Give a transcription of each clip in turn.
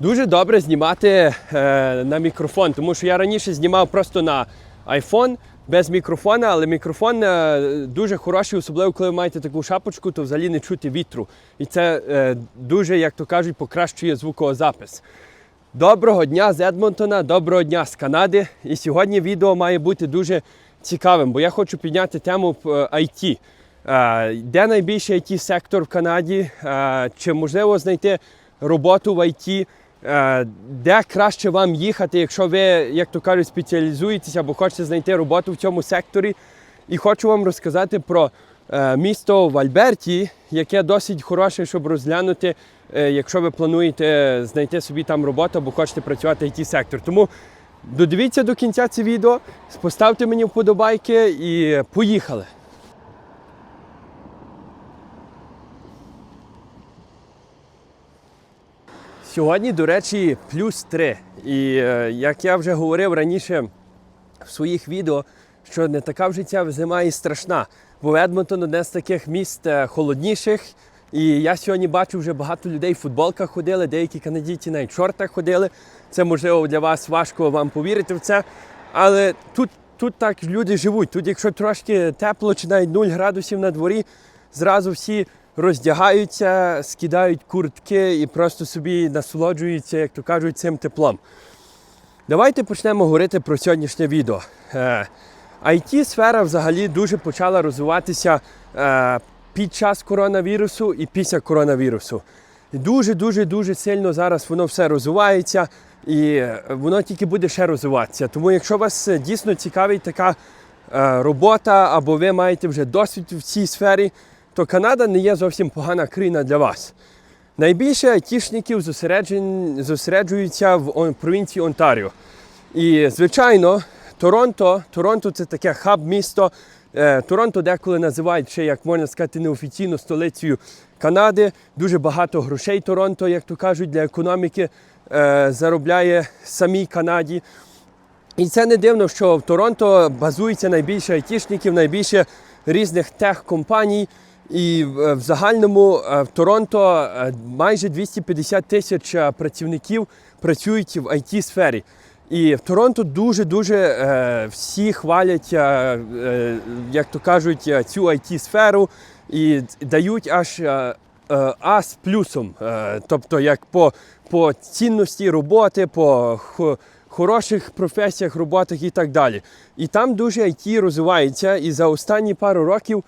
Дуже добре знімати е, на мікрофон, тому що я раніше знімав просто на iPhone без мікрофона, але мікрофон е, дуже хороший, особливо коли ви маєте таку шапочку, то взагалі не чути вітру. І це е, дуже, як то кажуть, покращує звуковозапис. Доброго дня з Едмонтона, доброго дня з Канади. І сьогодні відео має бути дуже цікавим, бо я хочу підняти тему е, IT. Е, Де найбільший it сектор в Канаді? Е, Чи можливо знайти роботу в IT? Е, Де краще вам їхати, якщо ви, як то кажуть, спеціалізуєтесь або хочете знайти роботу в цьому секторі? І хочу вам розказати про е, місто в Альберті, яке досить хороше, щоб розглянути, е, якщо ви плануєте знайти собі там роботу або хочете працювати в it сектор. Тому додивіться до кінця це відео, поставте мені вподобайки і поїхали. Сьогодні, до речі, плюс 3. І е, як я вже говорив раніше в своїх відео, що не така вже ця зима і страшна. Бо Едмонтон одне з таких міст е, холодніших. І я сьогодні бачу вже багато людей в футболках ходили, деякі канадійці навіть в шортах ходили. Це можливо для вас важко вам повірити в це. Але тут, тут так люди живуть. Тут, якщо трошки тепло чи навіть 0 градусів на дворі, зразу всі роздягаються, скидають куртки і просто собі насолоджуються, як то кажуть, цим теплом. Давайте почнемо говорити про сьогоднішнє відео. Е, IT-сфера взагалі дуже почала розвиватися е, під час коронавірусу і після коронавірусу. Дуже-дуже дуже сильно зараз воно все розвивається і воно тільки буде ще розвиватися. Тому якщо вас е, дійсно цікавить така робота або ви маєте вже досвід в цій сфері, то Канада не є зовсім погана країна для вас. Найбільше айтішників зосереджуються в провінції Онтаріо. І, звичайно, Торонто, Торонто це таке хаб-місто. Е, Торонто деколи називають ще, як можна сказати, неофіційно столицею Канади. Дуже багато грошей Торонто, як то кажуть, для економіки е, заробляє самій Канаді. І це не дивно, що в Торонто базується найбільше айтішників, найбільше різних тех-компаній. І е, в загальному е, в Торонто е, майже 250 тисяч працівників працюють в it сфері І в Торонто дуже-дуже всі хвалять, як то кажуть, цю it сферу і дають аж А з плюсом. Тобто, як по, по цінності роботи, по хороших професіях, роботах і так далі. І там дуже IT розвивається, і за останні пару років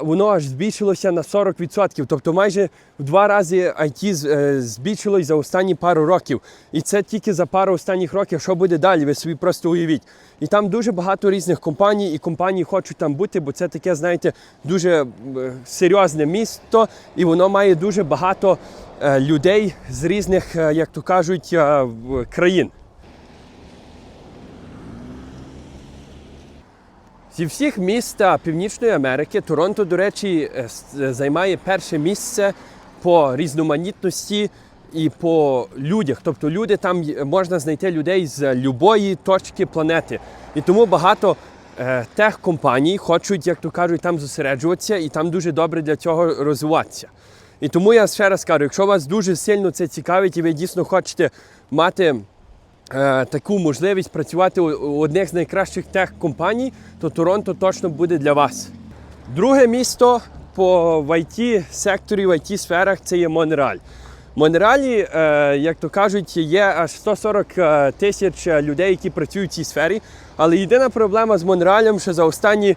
воно аж збільшилося на 40%. Тобто майже в два рази IT е, збільшилось за останні пару років. І це тільки за пару останніх років. Що буде далі? Ви собі просто уявіть. І там дуже багато різних компаній, і компанії хочуть там бути, бо це таке, знаєте, дуже е, серйозне місто, і воно має дуже багато е, людей з різних, е, як то кажуть, е, країн. Зі всіх міст Північної Америки Торонто, до речі, е, е, займає перше місце по різноманітності і по людях. Тобто люди там можна знайти людей з любої точки планети. І тому багато е, техкомпаній хочуть, як то кажуть, там зосереджуватися і там дуже добре для цього розвиватися. І тому я ще раз кажу, якщо вас дуже сильно це цікавить і ви дійсно хочете мати таку можливість працювати у, одних з найкращих тех-компаній, то Торонто точно буде для вас. Друге місто по в IT секторі, в IT сферах це є Монреаль. В Монреалі, е, як то кажуть, є аж 140 е, тисяч е, людей, які працюють в цій сфері. Але єдина проблема з Монреалем, що за останні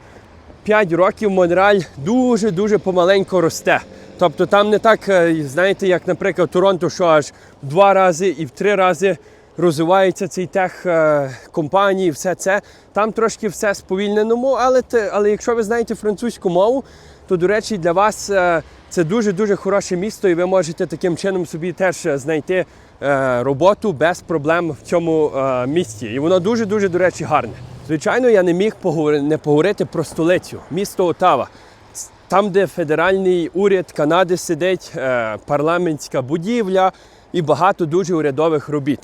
5 років Монреаль дуже-дуже помаленько росте. Тобто там не так, е, знаєте, як, наприклад, Торонто, що аж в два рази і в три рази розвивається цей тех е, компанії, все це. Там трошки все сповільненому, але, але якщо ви знаєте французьку мову, то, до речі, для вас е, це дуже-дуже хороше місто, і ви можете таким чином собі теж знайти е, роботу без проблем в цьому місті. І воно дуже-дуже, до речі, гарне. Звичайно, я не міг не поговорити про столицю, місто Отава. Там, де федеральний уряд Канади сидить, парламентська будівля і багато дуже урядових робіт.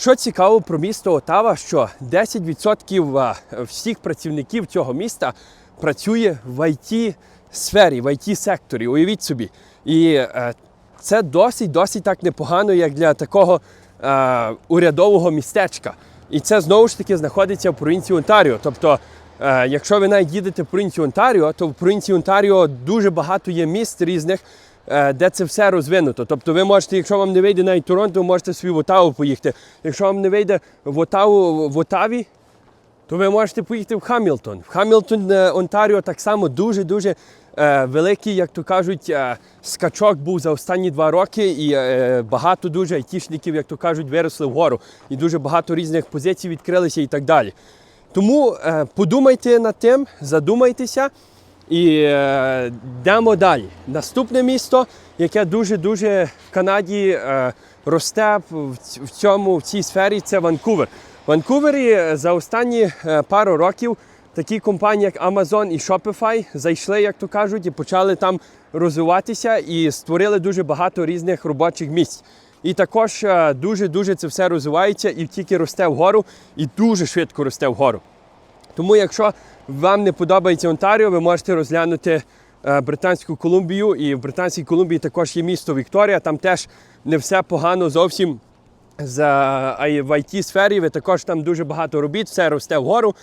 Що цікаво про місто Отава, що 10% е, всіх працівників цього міста працює в it сфері, в it секторі. Уявіть собі. І е, це досить досить так непогано, як для такого е, урядового містечка. І це знову ж таки знаходиться в провінції Онтаріо. Тобто, е, якщо ви навіть їдете в провінцію Онтаріо, то в провінції Онтаріо дуже багато є міст різних, де це все розвинуто. Тобто ви можете, якщо вам не вийде навіть Торонто, ви можете собі в Отаву поїхати. Якщо вам не вийде в Отаву в Отаві, то ви можете поїхати в Хамілтон. В Хамілтон, е, Онтаріо, так само дуже-дуже е, великий, як то кажуть, е, скачок був за останні два роки, і е, багато дуже айтішників, як то кажуть, виросли вгору. І дуже багато різних позицій відкрилися і так далі. Тому е, подумайте над тим, задумайтеся і е, йдемо далі. Наступне місто, яке дуже-дуже в Канаді е, росте в, цьому, в цій сфері, це Ванкувер. В Ванкувері е, за останні пару років такі компанії, як Amazon і Shopify, зайшли, як то кажуть, і почали там розвиватися і створили дуже багато різних робочих місць. І також дуже-дуже це все розвивається і тільки росте вгору, і дуже швидко росте вгору. Тому, якщо вам не подобається Онтаріо, ви можете розглянути е, Британську Колумбію. І в Британській Колумбії також є місто Вікторія. Там теж не все погано зовсім з, в it сфері. Ви також там дуже багато робіт, все росте вгору.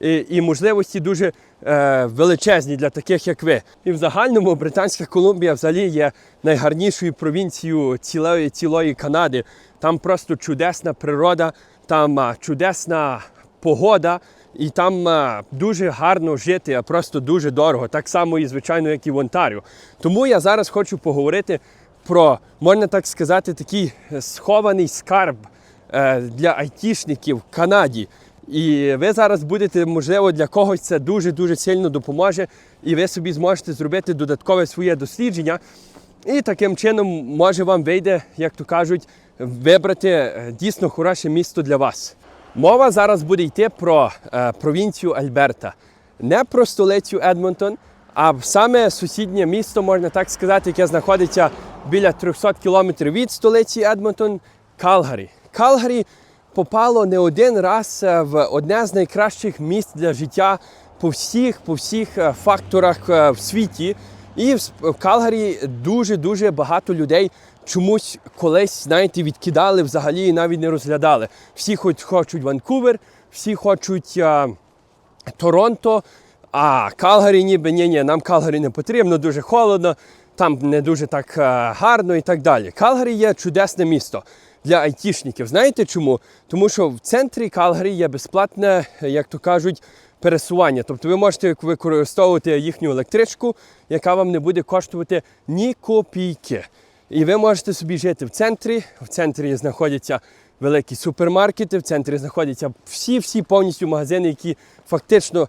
І, і можливості дуже е, величезні для таких, як ви. І в загальному Британська Колумбія взагалі є найгарнішою провінцією цілої, цілої Канади. Там просто чудесна природа, там чудесна погода, і там а, дуже гарно жити, а просто дуже дорого. Так само і звичайно, як і в Онтаріо. Тому я зараз хочу поговорити про, можна так сказати, такий е, схований скарб е, для айтішників в Канаді. І ви зараз будете, можливо, для когось це дуже-дуже сильно допоможе, і ви собі зможете зробити додаткове своє дослідження. І таким чином може вам вийде, як то кажуть, вибрати е, дійсно хороше місто для вас. Мова зараз буде йти про е, провінцію Альберта, не про столицю Едмонтон, а саме сусіднє місто, можна так сказати, яке знаходиться біля 300 кілометрів від столиці Едмонтон Калгарі. Калгарі попало не один раз е, в одне з найкращих місць для життя по всіх, по всіх е, факторах е, в світі. І в Калгарі дуже-дуже багато людей чомусь колись, знаєте, відкидали взагалі і навіть не розглядали. Всі хоч хочуть Ванкувер, всі хочуть е, Торонто, а Калгарі ніби ні, ні, нам Калгарі не потрібно, дуже холодно, там не дуже так е, гарно і так далі. Калгарі є чудесне місто для айтішників. Знаєте чому? Тому що в центрі Калгарі є безплатне, як то кажуть, пересування. Тобто ви можете використовувати їхню електричку, яка вам не буде коштувати ні копійки. І ви можете собі жити в центрі. В центрі знаходяться великі супермаркети, в центрі знаходяться всі-всі повністю магазини, які фактично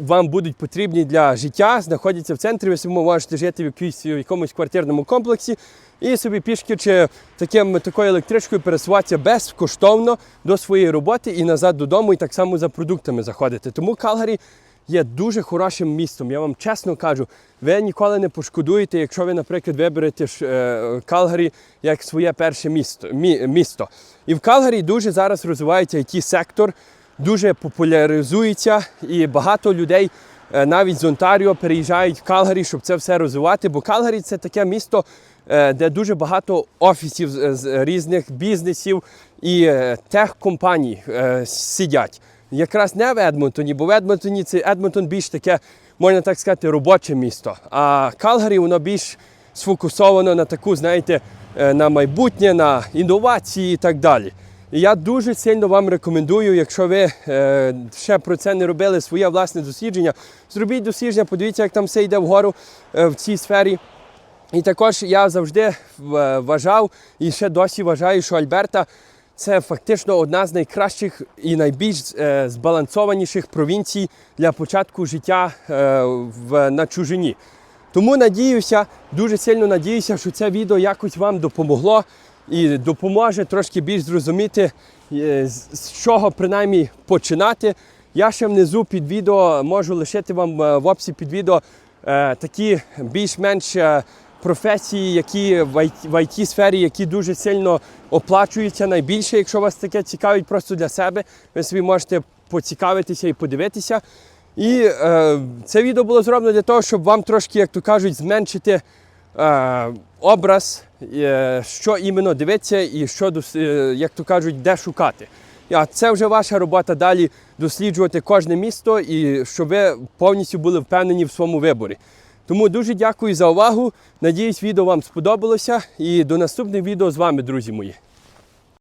вам будуть потрібні для життя. Знаходяться в центрі. Ви собі можете жити в, якійсь, в якомусь квартирному комплексі і собі пішки чи таким, такою електричкою пересуватися безкоштовно до своєї роботи і назад додому, і так само за продуктами заходити. Тому Калгарі є дуже хорошим містом. Я вам чесно кажу, ви ніколи не пошкодуєте, якщо ви, наприклад, виберете е, Калгарі як своє перше місто, мі- місто. І в Калгарі дуже зараз розвивається it сектор, дуже популяризується, і багато людей е, навіть з Онтаріо переїжджають в Калгарі, щоб це все розвивати. Бо Калгарі це таке місто, е, де дуже багато офісів з, різних бізнесів і техкомпаній е, сидять. Якраз не в Едмонтоні, бо в Едмонтоні це Едмонтон більш таке, можна так сказати, робоче місто. А Калгарі воно більш сфокусовано на таку, знаєте, е, на майбутнє, на інновації і так далі. І я дуже сильно вам рекомендую, якщо ви е, ще про це не робили своє власне дослідження, зробіть дослідження, подивіться, як там все йде вгору е, в цій сфері. І також я завжди вважав і ще досі вважаю, що Альберта це фактично одна з найкращих і найбільш е, збалансованіших провінцій для початку життя е, на чужині. Тому надіюся, дуже сильно надіюся, що це відео якось вам допомогло і допоможе трошки більш зрозуміти, е, з чого принаймні починати. Я ще внизу під відео можу лишити вам в описі під відео такі більш-менш професії, які в IT-сфері, які дуже сильно оплачуються найбільше. Якщо вас таке цікавить просто для себе, ви собі можете поцікавитися і подивитися. І е, це відео було зроблено для того, щоб вам трошки, як то кажуть, зменшити е, образ е, що іменно дивитися і що, е, як то кажуть, де шукати. А це вже ваша робота далі досліджувати кожне місто і щоб ви повністю були впевнені в своєму виборі. Тому дуже дякую за увагу. Надіюсь, відео вам сподобалося. І до наступних відео з вами, друзі мої.